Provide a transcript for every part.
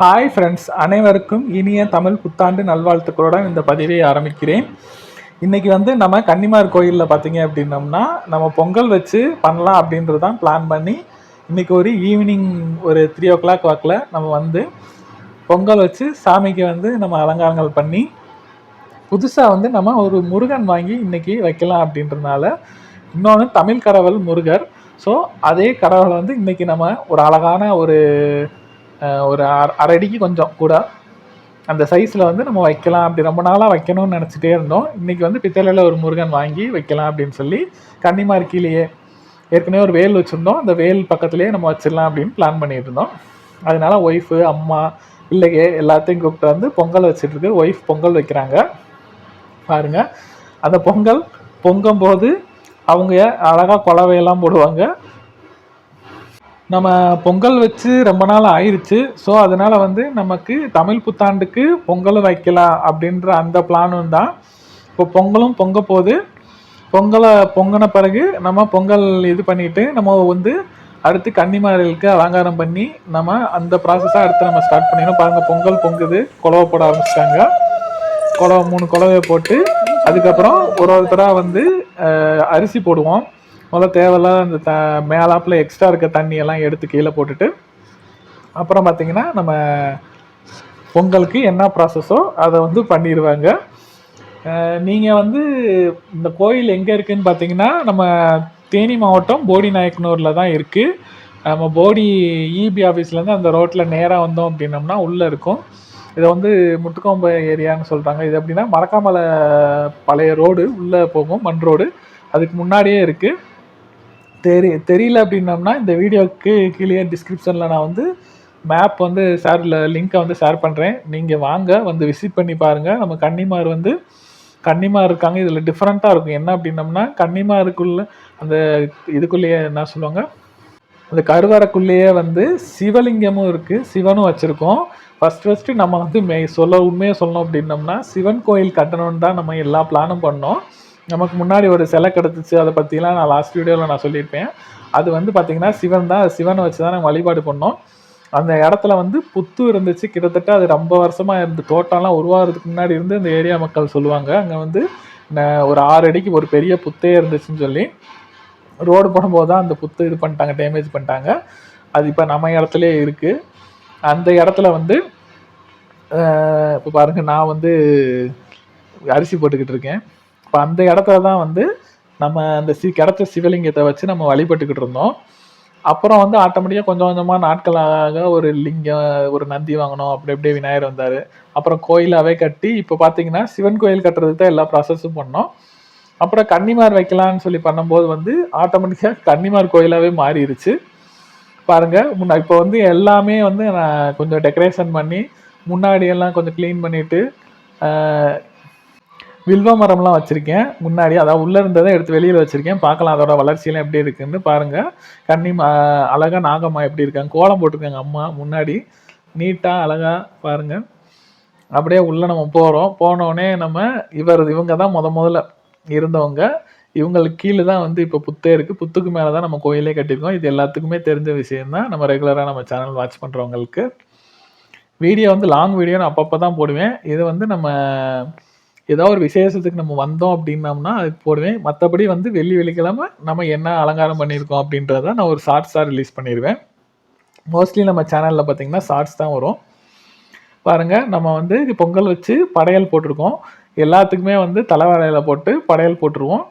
Hi friends அனைவருக்கும் இனிய தமிழ் புத்தாண்டு நல்வாழ்த்துக்களுடன் இந்த பதிவை ஆரம்பிக்கிறேன். இன்றைக்கி வந்து நம்ம கன்னிமார் கோயிலில் பார்த்தீங்க அப்படின்னம்னா நம்ம பொங்கல் வச்சு பண்ணலாம் அப்படின்றது தான் பிளான் பண்ணி இன்னைக்கு ஒரு ஈவினிங் ஒரு த்ரீ ஓ கிளாக் வாக்கில் நம்ம வந்து பொங்கல் வச்சு சாமிக்கு வந்து நம்ம அலங்காரங்கள் பண்ணி புதுசாக வந்து நம்ம ஒரு முருகன் வாங்கி இன்றைக்கி வைக்கலாம் அப்படின்றதுனால இன்னொன்று தமிழ் கடவுள் முருகர். ஸோ அதே கடவுளை வந்து இன்றைக்கி நம்ம ஒரு அழகான ஒரு ஒரு அரை அடிக்கு கொஞ்சம் கூட. அந்த சைஸில் வந்து நம்ம வைக்கலாம் அப்படி ரொம்ப நாளாக வைக்கணும்னு நினச்சிட்டே இருந்தோம். இன்னைக்கு வந்து பித்தளையில் ஒரு முருகன் வாங்கி வைக்கலாம் அப்படின்னு சொல்லி கன்னிமார் கீழேயே ஏற்கனவே ஒரு வேல் வச்சுருந்தோம். அந்த வேல் பக்கத்துலேயே நம்ம வச்சிடலாம் அப்படின்னு பிளான் பண்ணிகிட்டு இருந்தோம். அதனால ஒய்ஃபு அம்மா பிள்ளைங்க எல்லாத்தையும் கூப்பிட்டு வந்து பொங்கல் வச்சுட்டு இருக்கு. ஒய்ஃப் பொங்கல் வைக்கிறாங்க. பாருங்க. அந்த பொங்கல் பொங்கும் போது அவங்க அழகா குலவையெல்லாம் போடுவாங்க. நம்ம பொங்கல் வச்சு ரொம்ப நாள் ஆயிடுச்சு ஸோ அதனால் வந்து நமக்கு தமிழ் புத்தாண்டுக்கு பொங்கல் வைக்கலாம் அப்படின்ற அந்த பிளானும் தான். இப்போ பொங்கலும் பொங்க போகுது. பொங்கலை பொங்கின பிறகு நம்ம பொங்கல் இது பண்ணிட்டு நம்ம வந்து அடுத்து கன்னிமார்களுக்கு அலங்காரம் பண்ணி நம்ம அந்த ப்ராசஸாக அடுத்து நம்ம ஸ்டார்ட் பண்ணிடணும். பாருங்க பொங்கல் பொங்குது. குழவை போட ஆரம்பிச்சிட்டாங்க. குழவை மூணு குழவையை போட்டு அதுக்கப்புறம் ஒரு ஒருத்தராக வந்து அரிசி போடுவோம். முதல்ல தேவையில்லாத அந்த த மேலாப்பில் எக்ஸ்ட்ரா இருக்க தண்ணியெல்லாம் எடுத்து கீழே போட்டுட்டு அப்புறம் பார்த்தீங்கன்னா நம்ம பொங்கலுக்கு என்ன ப்ராசஸோ அதை வந்து பண்ணிடுவாங்க நீங்கள் வந்து இந்த கோயில் எங்கே இருக்குதுன்னு பார்த்தீங்கன்னா நம்ம தேனி மாவட்டம் போடி நாயக்கனூரில் தான் இருக்குது நம்ம போடி இபி ஆஃபீஸ்லேருந்து அந்த ரோட்டில் நேராக வந்தோம் அப்படின்னோம்னா உள்ளே இருக்கும். இதை வந்து முட்டுக்கொம்ப ஏரியான்னு சொல்கிறாங்க இது எப்படின்னா மரக்காமலை பழைய ரோடு உள்ளே போகும் மண் ரோடு அதுக்கு முன்னாடியே இருக்குது தெரி தெரியல அப்படின்னம்னா இந்த வீடியோக்கு கீழே டிஸ்கிரிப்ஷனில் நான் வந்து மேப் வந்து ஷேர் லிங்க்கை வந்து ஷேர் பண்ணுறேன் நீங்கள் வாங்க வந்து விசிட் பண்ணி பாருங்கள் நம்ம கன்னிமார் வந்து கன்னிமார் இருக்காங்க. இதில் டிஃப்ரெண்ட்டாக இருக்கும். என்ன அப்படின்னம்னா கன்னிமாருக்குள்ள அந்த இதுக்குள்ளேயே என்ன சொல்லுவாங்க? அந்த கருவறைக்குள்ளேயே வந்து சிவலிங்கமும் இருக்குது சிவனும் வச்சுருக்கோம். ஃபஸ்ட் ஃபஸ்ட்டு நம்ம வந்து மே சொல்ல உண்மையாக சொல்லணும் அப்படின்னம்னா சிவன் கோயில் கட்டணும்னு தான் நம்ம எல்லா பிளானும் பண்ணோம். நமக்கு முன்னாடி ஒரு சிலை கிடச்சிச்சு அதை பற்றிலாம் நான் லாஸ்ட் வீடியோவில் நான் சொல்லியிருப்பேன். அது வந்து பார்த்திங்கன்னா சிவன் தான் சிவனை வச்சு தான் நாங்கள் வழிபாடு பண்ணோம். அந்த இடத்துல வந்து புத்து இருந்துச்சு கிட்டத்தட்ட அது ரொம்ப வருஷமாக இருந்து தோட்டம்லாம் உருவாகிறதுக்கு முன்னாடி இருந்து இந்த ஏரியா மக்கள் சொல்லுவாங்க. அங்கே வந்து ஒரு ஆறு அடிக்கு ஒரு பெரிய புத்தே இருந்துச்சுன்னு சொல்லி ரோடு போடும்போது தான் அந்த புத்து இது பண்ணிட்டாங்க டேமேஜ் பண்ணிட்டாங்க. அது இப்போ நம்ம இடத்துலே இருக்குது அந்த இடத்துல வந்து இப்போ பாருங்கள் நான் வந்து அரிசி போட்டுக்கிட்டு இருக்கேன். இப்போ அந்த இடத்துல தான் வந்து நம்ம அந்த சி கிடைச்ச சிவலிங்கத்தை வச்சு நம்ம வழிபட்டுக்கிட்டு இருந்தோம். அப்புறம் வந்து ஆட்டோமேட்டிக்காக கொஞ்சம் கொஞ்சமாக நாட்களாக ஒரு லிங்கம் ஒரு நந்தி வாங்கினோம் அப்படி அப்படியே விநாயகர் வந்தார். அப்புறம் கோயிலாகவே கட்டி இப்போ பார்த்தீங்கன்னா சிவன் கோயில் கட்டுறதுக்கு தான் எல்லா ப்ராசஸும் பண்ணோம். அப்புறம் கன்னிமார் வைக்கலான்னு சொல்லி பண்ணும்போது வந்து ஆட்டோமேட்டிக்காக கன்னிமார் கோயிலாகவே மாறிடுச்சு பாருங்கள் முன்ன இப்போ வந்து எல்லாமே வந்து நான் கொஞ்சம் டெக்கரேஷன் பண்ணி முன்னாடியெல்லாம் கொஞ்சம் க்ளீன் பண்ணிவிட்டு வில்வ மரம்லாம் வச்சுருக்கேன். முன்னாடி அதாவது உள்ளே இருந்ததை எடுத்து வெளியில் வச்சுருக்கேன். பார்க்கலாம் அதோட வளர்ச்சியெல்லாம் எப்படி இருக்குன்னு பாருங்கள் கன்னி மா- நாகம்மா எப்படி இருக்காங்க? கோலம் போட்டிருக்காங்க அம்மா முன்னாடி. நீட்டாக அழகா பாருங்கள் அப்படியே உள்ளே நம்ம போகிறோம் போனோடனே நம்ம இவர் இவங்க தான் முத முதல்ல இருந்தவங்க. இவங்களுக்கு கீழே தான் வந்து இப்போ புத்தே இருக்குது புத்துக்கு மேலே தான் நம்ம கோயிலே கட்டியிருக்கோம். இது எல்லாத்துக்குமே தெரிஞ்ச விஷயந்தான் நம்ம ரெகுலராக நம்ம சேனல் வாட்ச் பண்ணுறவங்களுக்கு வீடியோ வந்து லாங் வீடியோ நான் அப்பப்போ தான் போடுவேன். இது வந்து நம்ம ஏதோ ஒரு விசேஷத்துக்கு நம்ம வந்தோம் அப்படின்னம்னா அதுக்கு போடுவேன். மற்றபடி வந்து வெள்ளி வெள்ளிக்கிழமை நம்ம என்ன அலங்காரம் பண்ணியிருக்கோம் அப்படின்றத நான் ஒரு ஷார்ட்ஸாக ரிலீஸ் பண்ணிடுவேன் மோஸ்ட்லி நம்ம சேனலில் பார்த்தீங்கன்னா ஷார்ட்ஸ் தான் வரும். பாருங்கள் நம்ம வந்து பொங்கல் வச்சு படையல் போட்டிருக்கோம். எல்லாத்துக்குமே வந்து தலைவரையில் போட்டு படையல் போட்டுருவோம்.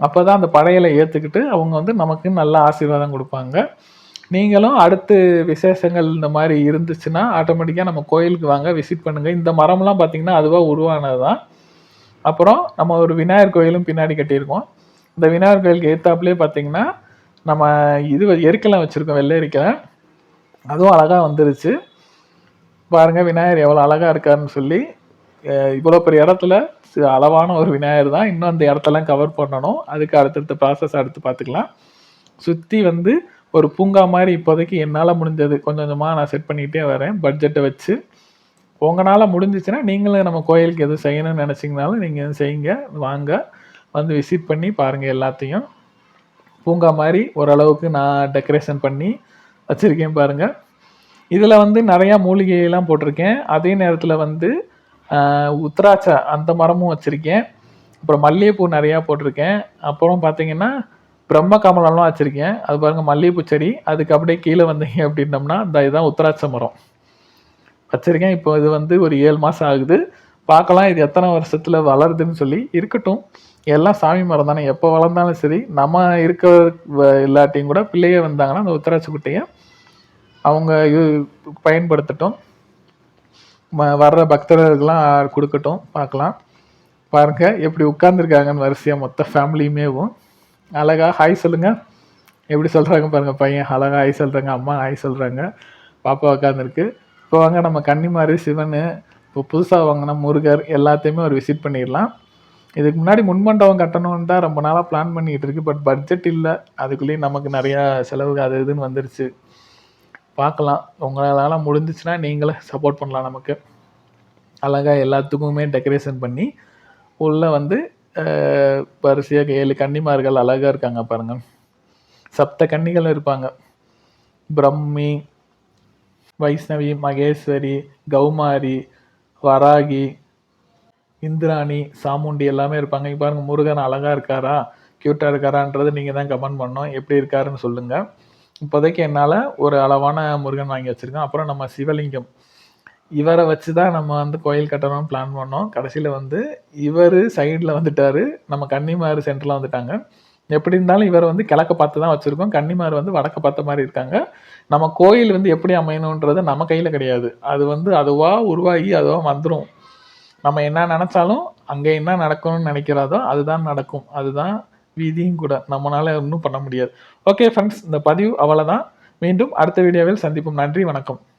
அப்போ தான் அந்த படையலை ஏற்றுக்கிட்டு அவங்க வந்து நமக்கு நல்ல ஆசீர்வாதம் கொடுப்பாங்க. நீங்களும் அடுத்து விசேஷங்கள் இந்த மாதிரி இருந்துச்சுன்னா ஆட்டோமேட்டிக்காக நம்ம கோயிலுக்கு வாங்க விசிட் பண்ணுங்கள் இந்த மரம்லாம் பார்த்திங்கன்னா அதுவாக உருவானது தான் அப்புறம் நம்ம ஒரு விநாயகர் கோயிலும் பின்னாடி கட்டியிருக்கோம். இந்த விநாயகர் கோயிலுக்கு ஏத்தாப்புலேயே பார்த்தீங்கன்னா நம்ம இது எருக்கெல்லாம் வச்சுருக்கோம் வெள்ளை எரிக்கலாம் அதுவும் அழகாக வந்துருச்சு. பாருங்கள் விநாயகர் எவ்வளோ அழகாக இருக்காருன்னு சொல்லி இவ்வளோ பெரிய இடத்துல அளவான ஒரு விநாயகர் தான். இன்னும் அந்த இடத்தெல்லாம் கவர் பண்ணணும். அதுக்கு அடுத்தடுத்த ப்ராசஸ் அடுத்து பார்த்துக்கலாம் சுற்றி வந்து ஒரு பூங்கா மாதிரி இப்போதைக்கு என்னால் முடிஞ்சது. கொஞ்சம் கொஞ்சமாக நான் செட் பண்ணிக்கிட்டே வரேன். பட்ஜெட்டை வச்சு. உங்களால் முடிஞ்சிச்சுன்னா நீங்களும் நம்ம கோயிலுக்கு எதுவும் செய்யணும்னு நினச்சிங்கனாலும் நீங்கள் எதுவும் செய்யுங்க வாங்க வந்து விசிட் பண்ணி பாருங்கள் எல்லாத்தையும். பூங்கா மாதிரி ஓரளவுக்கு நான் டெக்கரேஷன் பண்ணி வச்சுருக்கேன் பாருங்கள் இதில் வந்து நிறையா மூலிகையெல்லாம் போட்டிருக்கேன். அதே நேரத்தில் வந்து ஆஹ், அந்த மரமும் வச்சுருக்கேன். அப்புறம் மல்லிகைப்பூ நிறையா போட்டிருக்கேன். அப்புறம் பார்த்தீங்கன்னா பிரம்ம கமலம்லாம் வச்சுருக்கேன். அது பாருங்கள் மல்லிகைப்பூ செடி. அதுக்கு அப்படியே கீழே வந்தீங்க அப்படின்னம்னா இந்த இதுதான் உத்திராட்சை மரம். வச்சுருக்கேன். இப்போ இது வந்து ஒரு ஏழு மாதம் ஆகுது. பார்க்கலாம் இது எத்தனை வருஷத்தில் வளருதுன்னு சொல்லி. இருக்கட்டும். எல்லாம் சாமி மரம் தானே. எப்போ வளர்ந்தாலும் சரி நம்ம இருக்க வ- இல்லாட்டியும் கூட பிள்ளைய வந்தாங்கன்னா அந்த உத்தராட்சி குட்டையை அவங்க இது பயன்படுத்தட்டும். ம- வர்ற பக்தர்களுக்கெல்லாம் கொடுக்கட்டும். பார்க்கலாம். பாருங்க எப்படி உட்காந்துருக்காங்கன்னு வரிசையாக மொத்த ஃபேமிலியுமேவும் அழகாக ஹாய் சொல்லுங்கள் எப்படி சொல்கிறாங்க பாருங்கள் பையன். அழகாக ஹாய் சொல்கிறாங்க அம்மா ஹாய் சொல்கிறாங்க பாப்பா உட்காந்துருக்கு இப்போ வாங்க நம்ம கன்னிமாரி சிவன் இப்போ புதுசாக வாங்கின முருகர் எல்லாத்தையுமே ஒரு விசிட் பண்ணிடலாம். இதுக்கு முன்னாடி முன்மண்டபம் கட்டணும்னு தான் ரொம்ப நாளாக பிளான் பண்ணிக்கிட்டு இருக்கு. பட் பட்ஜெட் இல்லை. அதுக்குள்ளேயும் நமக்கு நிறையா செலவு அது இதுன்னு வந்துருச்சு. பார்க்கலாம். உங்களால் முடிஞ்சிச்சுன்னா நீங்களே சப்போர்ட் பண்ணலாம் நமக்கு. அழகாக எல்லாத்துக்குமே டெக்கரேஷன் பண்ணி உள்ளே வந்து வரிசையாக ஏழு கன்னிமார்கள் அழகாக இருக்காங்க பாருங்கள் சப்த கன்னிகள் இருப்பாங்க. பிரம்மி வைஷ்ணவி மகேஸ்வரி கௌமாரி வராகி இந்திராணி சாமுண்டி எல்லாமே இருப்பாங்க. இப்போ பாருங்கள் முருகன் அழகா இருக்காரா? க்யூட்டாக இருக்காரான்றது நீங்கள் தான் கமெண்ட் பண்ணணும். எப்படி இருக்காருன்னு சொல்லுங்கள் இப்போதைக்கு என்னால் ஒரு அளவான முருகன் வாங்கி வச்சுருக்கோம். அப்புறம் நம்ம சிவலிங்கம். இவரை வச்சு தான் நம்ம வந்து கோயில் கட்டணும்னு பிளான் பண்ணோம். கடைசியில் வந்து இவர் சைடில் வந்துட்டார். நம்ம கன்னிமார் சென்டரில் வந்துட்டாங்க. எப்படி இருந்தாலும் இவர் வந்து கிழக்க பார்த்து தான் வச்சுருக்கோம். கன்னிமார் வந்து வடக்க பார்த்த மாதிரி இருக்காங்க. நம்ம கோயில் வந்து எப்படி அமையணுன்றது நம்ம கையில் கிடையாது. அது வந்து அதுவாக உருவாகி அதுவாக வந்துடும் நம்ம என்ன நினச்சாலும் அங்கே என்ன நடக்கணும்னு நினைக்கிறாதோ அதுதான் நடக்கும். அதுதான் விதியும் கூட. நம்மளால ஒன்றும் பண்ண முடியாது. ஓகே ஃப்ரெண்ட்ஸ் இந்த பதிவு அவ்வளோதான் மீண்டும் அடுத்த வீடியோவில் சந்திப்போம். நன்றி வணக்கம்.